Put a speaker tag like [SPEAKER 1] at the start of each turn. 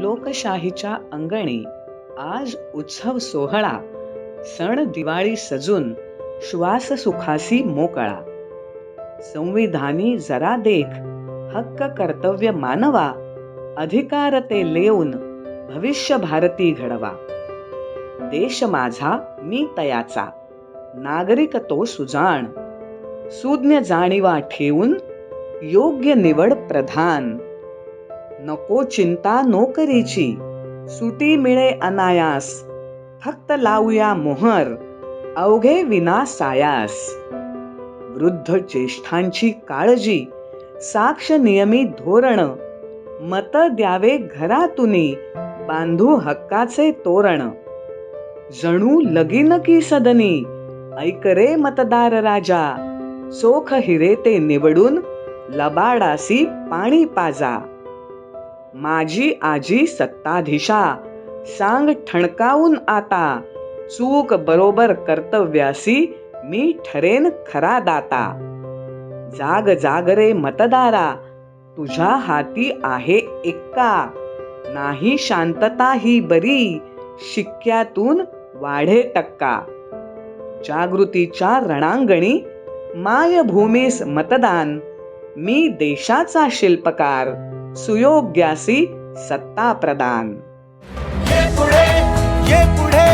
[SPEAKER 1] लोकशाहीच्या अंगणी. आज उत्सव सोहळा. सण दिवाळी सजून. श्वास सुखासी मोकळा. संविधानी जरा देख. हक्क कर्तव्य मानवा. अधिकार ते लेऊन. भविष्य भारती घडवा. देश माझा मी तयाचा. नागरिक तो सुजाण. सुज्ञ जाणीवा ठेवून योग्य निवड प्रधान. नको चिंता नोकरीची सुटी मिळे अनायास. फक्त लावूया मोहर. अवघे विना सायास. वृद्ध ज्येष्ठांची काळजी. साक्ष नियमित धोरण. मत द्यावे घरातुनी. बांधू हक्काचे तोरण. जणू लगीन की सदनी. ऐकरे मतदार राजा. चोख हिरे ते निवडून लबाडासी पाणी पाजा. माझी आजी सत्ताधीशा. सांग ठणकावून आता. चूक बरोबर कर्तव्यासी मी ठरेन खरा दाता. जाग जाग रे मतदारा तुझ्या हाती आहे एक्का. नाही शांतता ही बरी शिक्क्यातून वाढे टक्का. जागृतीच्या रणांगणी मायभूमीस मतदान. मी देशाचा शिल्पकार. सुयोग्यासी सत्ता प्रदान.
[SPEAKER 2] ये पुढे ये पुढे.